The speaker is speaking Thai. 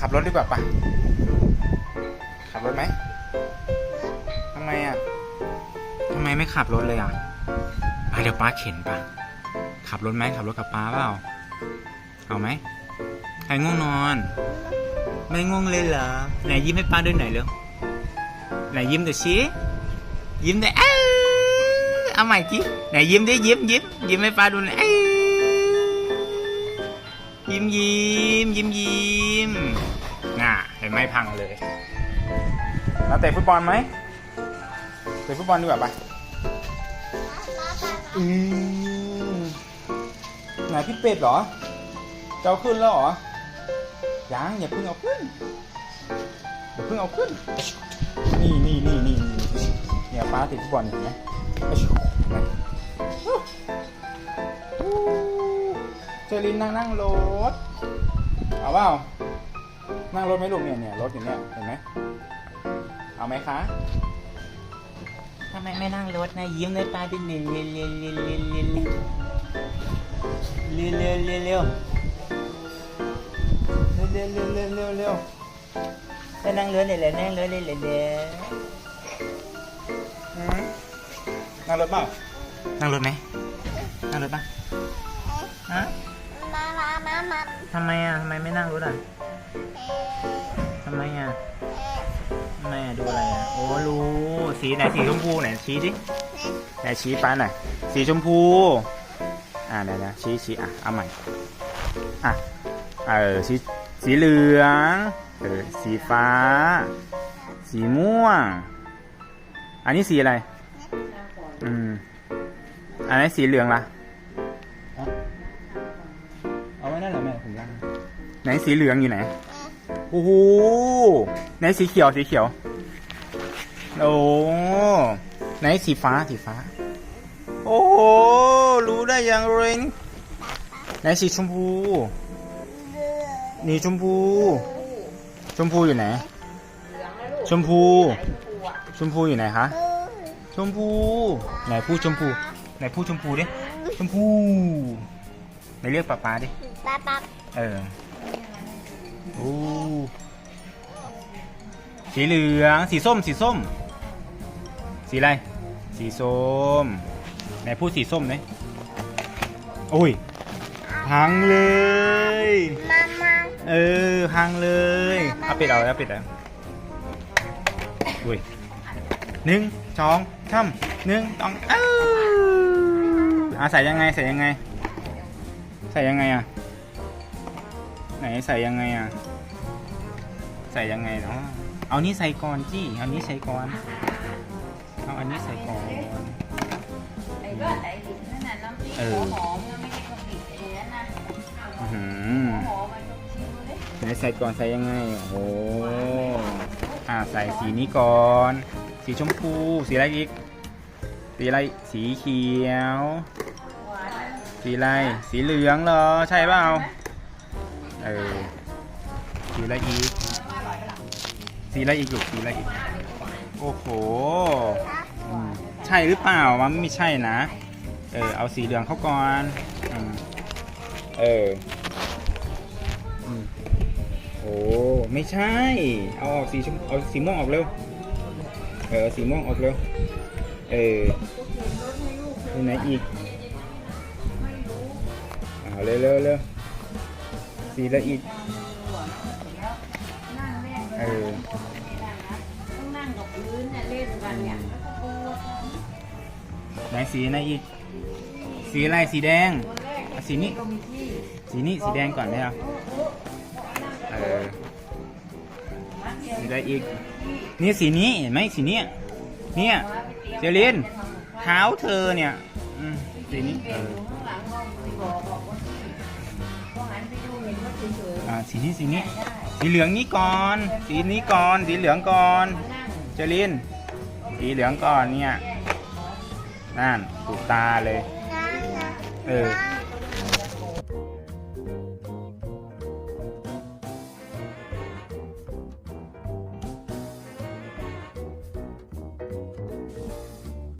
ขับรถดีกว่าปะขับรถไหมทำไมอะทำไมไม่ขับรถเลยอะไปเดี๋ยวป้าเข็นปะขับรถไหมขับรถกับป้าเปล่า เอาไหมใครง่วงนอน ไม่ง่วงเลยเหรอ ไหนยิ้มให้ป้าด้วยหน่อยเร็ว ไหนยิ้มดี๋ยวชี้ยิ้มได้เอ้ยเอาใหม่จิไหนยิ้มได้ยิ้มยิ้มยิ้มให้ป้าดูหน่อยยิ้มยิ้ม ยิ้มยิ้มน่ะเห็นไหมพังเลยเราเตะฟุตบอลไหมเตะฟุตบอลดีกว่าปะอืมไหนพี่เป็ดเหรอจะเอาขึ้นแล้วเหรอยังอย่าเพิ่งเอาขึ้นอย่าเพิ่งเอาขึ้น นี่นี่นี่นี่นี่เนี่ยป้าติดฟุตบอลเห็นไหมไอ้ชูเห็นไหมอู้เจลินนั่งนั่งรถ เอาเปล่านั่งรถไหมลูกเนี่ยเนี่ยรถอย่างเนี้ยเห็นไหมเอาไหมคะทำไมไม่นั่งรถนะยิ้มเลยป้าดิเร็วเร็วเร็วเร็วเร็วเร็วเร็วเร็วเร็วเร็วเร็วเร็วเร็วเร็วเร็วเร็วเร็วไปนั่งรถเลยเลยนั่งรถเลยเลยเด้อนั่งรถเปล่านั่งรถไหมนั่งรถป่ะฮะมามามามา ทำไมอะทำไมไม่นั่งรถอะทำไมอะทำไมอะดูอะไรอะโอ้รู้สีไหนสีชมพูไหนชี้ดิไหนชี้ป้าหน่อยสีชมพู อ่าเดี๋ยวนะชี้ชี้อะเอาใหม่อะเออสีสีเหลืองเออสีฟ้า สีม่วง อันนี้สีอะไรอืมอันนี้สีเหลืองล่ะเอาไว้นั่นแหละแม่ผมย่างไหนสีเหลืองอยู่ไหนโอ้โหไหนสีเขียวสีเขียวโอ้ไหนสีฟ้าสีฟ้า โอ้โหรู้ได้ยังไงนี่ไหนสีชมพูนี่ชมพู ชมพูอยู่ไหนชมพู ชมพูอยู่ไหนคะชมพู ไหนพูดชมพู ไหนพูดชมพูดิชมพูไหน เรียกป๊าป๊าดิป๊าป๊าเออโอ้สีเหลืองสีส้มสีส้ม สีอะไร สีส้มไหนพูดสีส้มเลยโอ้ยพังเลยมามาเออพังเลยเอาปิดเอาแล้วปิดเอาอุ้ยหนึ่งสองสามหนึ่งสองเอ้าอะใส่ยังไงใส่ยังไงใส่ยังไงอะ ไหนใส่ยังไงอะ ใส่ยังไงเนาะเอานี้ใส่ก่อนจี้เอานี้ใส่ก่อน เอาอันนี้ใส่ก่อน ไอ้ก็ไอ้ดิบนั่นน่ะน้ำพริกเอหัอวหอมมันไม่ใช่กะปิไอ้นั่นนะอื้อหืหัวอหอมมันต้องชิมดูดิไหนใส่ก่อนใส่ยังไง โอ้โหอ่าใส่สีนี้ก่อน สีชมพู สีอะไรอีก สีอะไร สีเขียวหวานนะ สีอะไร สีเหลืองเหรอ ใช่เปล่า เออ สีอะไรอีก สีอะไรอีกลูกสีอะไรอีก โอ้โหอืมใช่หรือเปล่ามันไม่ใช่นะ เออ เอาสีเหลืองเข้าก่อนอืมเอออืมโอ้ไม่ใช่ เอาออกสีชมเอาสีม่วงออกเร็ว เออ สีม่วงออกเร็ว เออที่ไหนอีก เอาเร็วเร็วเร็วสีละอีกนั่งเล่นเออต้องนั่งกับพื้นเนี่ยเล่นกันเนี่ยแล้วก็ปูไหนสีไหนอีก สีอะไรสีแดงตัวแรกเอาสีนี้ก็มีที่สีนี้สีแดงก่อนไหมครับเออสีอะไรอีก นี่สีนี้เห็นไหมสีเนี้ยเนี่ยเจลินเท้าเธอเนี่ยอืมสีนี้เออข้าง หลังก็มีบอกบอกว่าก็หันไปดูเห็นว่าเฉยอ่าสีนี้สีนี้ๆได้สีเหลืองนี้ก่อน สีนี้ก่อน สีเหลืองก่อน นั่งเจลิน สีเหลืองก่อนเนี่ย นั่นถูกตาเลยนะนะเออนะ